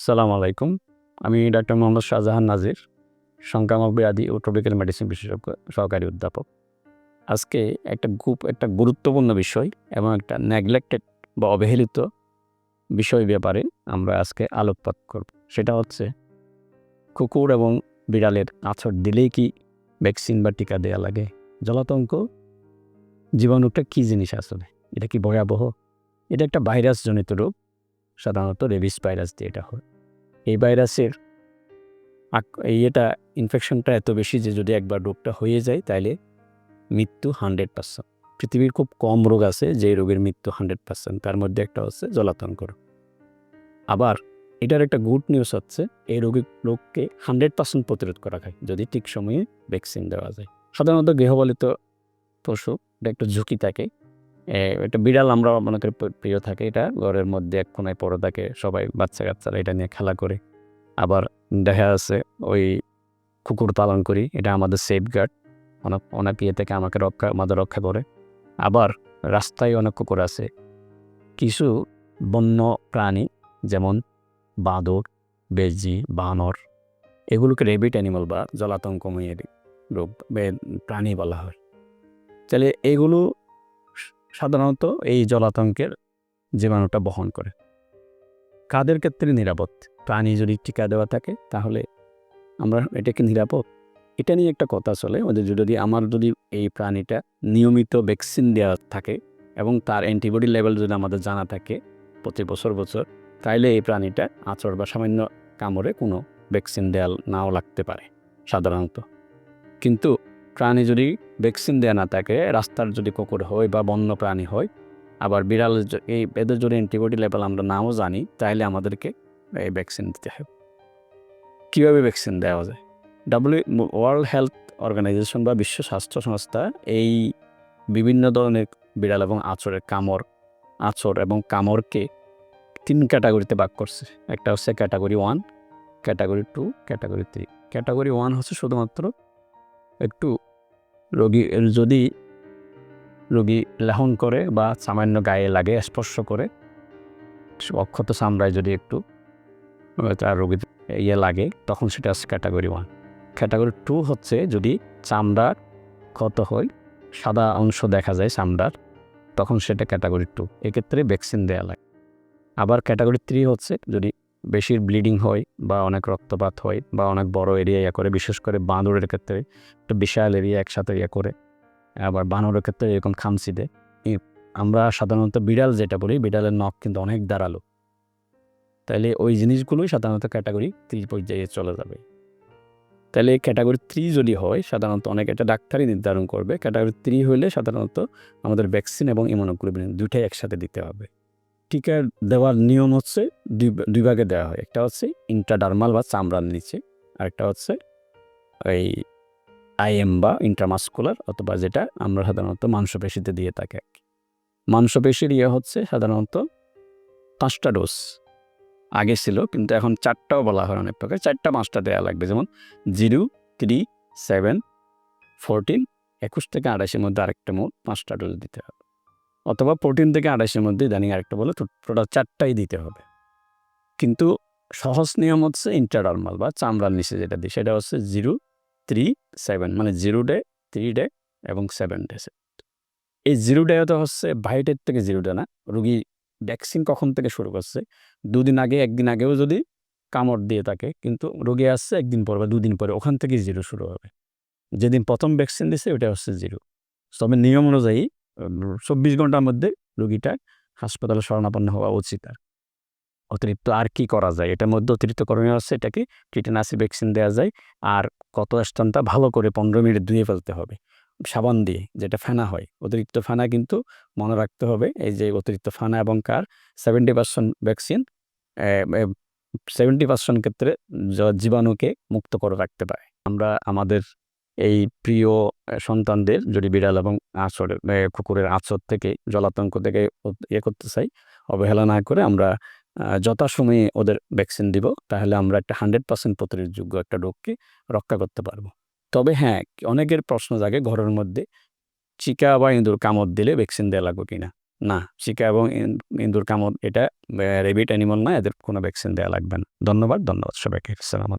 সালাম আলাইকুম। আমি ডাক্তার মোহাম্মদ শাহজাহান নাজির, সংক্রামক ব্যাধি ও ট্রপিক্যাল মেডিসিন বিশেষজ্ঞ, সহকারী অধ্যাপক। আজকে একটা খুব একটা গুরুত্বপূর্ণ বিষয় এবং একটা নেগলেক্টেড বা অবহেলিত বিষয় ব্যাপারে আমরা আজকে আলোকপাত করব। সেটা হচ্ছে, কুকুর এবং বিড়ালের আছর দিলেই কি ভ্যাকসিন বা টিকা দেওয়া লাগে? জলাতঙ্ক জীবাণুটা কী জিনিস আসলে? এটা কি ভয়াবহ? এটা একটা ভাইরাসজনিত রোগ। সাধারণত রেবিস ভাইরাস দিয়ে এটা হয়। এই ভাইরাসের এটা ইনফেকশনটা এত বেশি যে যদি একবার রোগটা হয়ে যায় তাহলে মৃত্যু হান্ড্রেড পার্সেন্ট। পৃথিবীর খুব কম রোগ আছে যে রোগের মৃত্যু হান্ড্রেড পার্সেন্ট। তার মধ্যে একটা হচ্ছে জলাতঙ্ক। আবার এটার একটা গুড নিউজ হচ্ছে, এই রোগী, রোগকে হান্ড্রেড পার্সেন্ট প্রতিরোধ করা যায় যদি ঠিক সময়ে ভ্যাকসিন দেওয়া যায়। সাধারণত গৃহপালিত পশু, এটা একটু ঝুঁকি থাকে। এটা বিড়াল আমরা মনে করি প্রিয় থাকে এটা। ঘরের মধ্যে এক কোনায় পড়ে থাকে সবাই বাচ্চা কাচ্চারা এটা নিয়ে খেলা করে। আবার দেখা যাচ্ছে ওই কুকুর পালন করি, এটা আমাদের সেফ গার্ড অনেক অনেক ইয়ে থেকে আমাকে রক্ষা, আমাদের রক্ষা করে। আবার রাস্তায় অনেক কুকুর আছে। কিছু বন্য প্রাণী যেমন বাঁদর, বেজি, বানর, এগুলোকে রেবিট অ্যানিমাল বা জলাতঙ্কময় রোগ প্রাণী বলা হয়। তাহলে এগুলো সাধারণত এই জলাতঙ্কের জীবাণুটা বহন করে। কাদের ক্ষেত্রে নিরাপদ? প্রাণী যদি টিকা দেওয়া থাকে, তাহলে আমরা এটাকে নিরাপদ? এটা নিয়ে একটা কথা চলে ওদের যদি আমার যদি এই প্রাণীটা নিয়মিত ভ্যাকসিন দেওয়া থাকে এবং তার অ্যান্টিবডি লেভেল যদি আমাদের জানা থাকে প্রতি বছর বছর, তাইলে এই প্রাণীটা আচর বা সামান্য কামড়ে কোনো ভ্যাকসিন দেওয়া নাও লাগতে পারে, সাধারণত। কিন্তু প্রাণী যদি ভ্যাকসিন দেওয়া না থাকে, রাস্তার যদি কুকুর হয় বা বন্য প্রাণী হয়, আবার বিড়াল এই এদের যদি অ্যান্টিবডি লেভেল আমরা নাও জানি তাহলে আমাদেরকে এই ভ্যাকসিন দিতে হবে। কীভাবে ভ্যাকসিন দেওয়া যায়? ডাব্লিউ ওয়ার্ল্ড হেলথ অর্গানাইজেশন বা বিশ্ব স্বাস্থ্য সংস্থা এই বিভিন্ন ধরনের বিড়াল এবং আচরের কামড়, আঁচড় এবং কামড়কে তিন ক্যাটাগরিতে ভাগ করছে। একটা হচ্ছে category one category two category three category one হচ্ছে শুধুমাত্র একটু রোগী, যদি রোগী লেহন করে বা সামান্য গায়ে লাগে, স্পর্শ করে, অক্ষত চামড়ায় যদি একটু তার রোগীর ইয়ে লাগে, তখন সেটা হচ্ছে ক্যাটাগরি ওয়ান ক্যাটাগরি টু হচ্ছে যদি চামড়ার ক্ষত হয়, সাদা অংশ দেখা যায় চামড়ার, তখন সেটা ক্যাটাগরি টু এক্ষেত্রে ভ্যাকসিন দেওয়া লাগে। আবার ক্যাটাগরি থ্রি হচ্ছে যদি বেশি ব্লিডিং হয় বা অনেক রক্তপাত হয় বা অনেক বড় এরিয়া ইয়ে করে, বিশেষ করে বাঁদরের ক্ষেত্রে একটা বিশাল এরিয়া একসাথে ইয়ে করে, আবার বানরের ক্ষেত্রে এরকম খামসি দেয়। আমরা সাধারণত বিড়াল যেটা বলি, বিড়ালের নখ কিন্তু অনেক দাঁড়াল তাহলে ওই জিনিসগুলোই সাধারণত ক্যাটাগরি থ্রি পর্যায়ে চলে যাবে। তাহলে ক্যাটাগরি থ্রি যদি হয়, সাধারণত অনেক এটা ডাক্তারই নির্ধারণ করবে। ক্যাটাগরি থ্রি হলে সাধারণত আমাদের ভ্যাকসিন এবং ইমোনোগ্লোবিন দুইটাই একসাথে দিতে হবে। টিকা দেওয়ার নিয়ম হচ্ছে দুই দুই ভাগে দেওয়া হয়। একটা হচ্ছে ইন্ট্রাডার্মাল বা চামড়ার নিচে আরেকটা হচ্ছে এই আইএম বা ইন্ট্রামাস্কুলার অথবা যেটা আমরা সাধারণত মাংসপেশিতে দিয়ে থাকি। মাংসপেশির ইয়ে হচ্ছে সাধারণত পাঁচটা ডোজ আগে ছিল, কিন্তু এখন চারটাও বলা হয় অনেক প্রকার। চারটা, পাঁচটা দেওয়া লাগবে। যেমন জিরো থ্রি সেভেন ফোরটিন একুশ থেকে আড়াইশের মধ্যে আরেকটা মোট পাঁচটা ডোজ দিতে হবে। অথবা প্রোটিন থেকে আড়াইশের মধ্যে ইদানিং আরেকটা বলে টোটাল চারটাই দিতে হবে। কিন্তু সহজ নিয়ম হচ্ছে ইন্টারনার্মাল বা চামড়ার নিচে যেটা দিই, সেটা হচ্ছে জিরো থ্রি সেভেন মানে জিরো ডে থ্রি ডে এবং সেভেন ডে এই জিরো ডে তো হচ্ছে ভাইটের থেকে জিরো ডে না, রুগী ভ্যাকসিন কখন থেকে শুরু করছে, দুদিন আগে, একদিন আগেও যদি কামড় দিয়ে থাকে, কিন্তু রোগী আসছে একদিন পর বা দুদিন পরে, ওখান থেকে জিরো শুরু হবে। যেদিন প্রথম ভ্যাকসিন দিছে ওটা হচ্ছে জিরো তবে নিয়ম অনুযায়ী চব্বিশ ঘণ্টার মধ্যে রোগীটা হাসপাতালে শরণাপন্ন হওয়া উচিত আর অতিরিক্ত আর কি করা যায়? এটার মধ্যে অতিরিক্ত করণীয় আছে এটাকে টিটেনাসি ভ্যাকসিন দেওয়া যায় আর কত স্থানটা ভালো করে পনেরো মিনিট ধুয়ে ফেলতে হবে। সাবান দিয়ে যেটা ফেনা হয়। অতিরিক্ত ফেনা কিন্তু মনে রাখতে হবে এই যে অতিরিক্ত ফেনা এবং কার seventy percent vaccine seventy percent ক্ষেত্রে জীবাণুকে মুক্ত করে রাখতে পারে। আমরা আমাদের এই প্রিয় সন্তানদের যদি বিড়াল এবং আঁচড়ের আহ, কুকুরের আঁচড় থেকে জলাতঙ্ক থেকে ইয়ে করতে চাই অবহেলা না করে আমরা যথাসময়ে ওদের ভ্যাকসিন দিব তাহলে আমরা একটা হান্ড্রেড পার্সেন্ট প্রতিরোধযোগ্য একটা রোগকে রক্ষা করতে পারব। তবে হ্যাঁ অনেকের প্রশ্ন জাগে ঘরের মধ্যে চিকা বা ইঁদুর কামড় দিলে ভ্যাকসিন দেওয়া লাগবে কিনা? না চিকা এবং ইঁদুর কামড় এটা রেবিট অ্যানিমাল না এদের কোনো ভ্যাকসিন দেওয়া লাগবে না। ধন্যবাদ ধন্যবাদ সবাইকে সালাম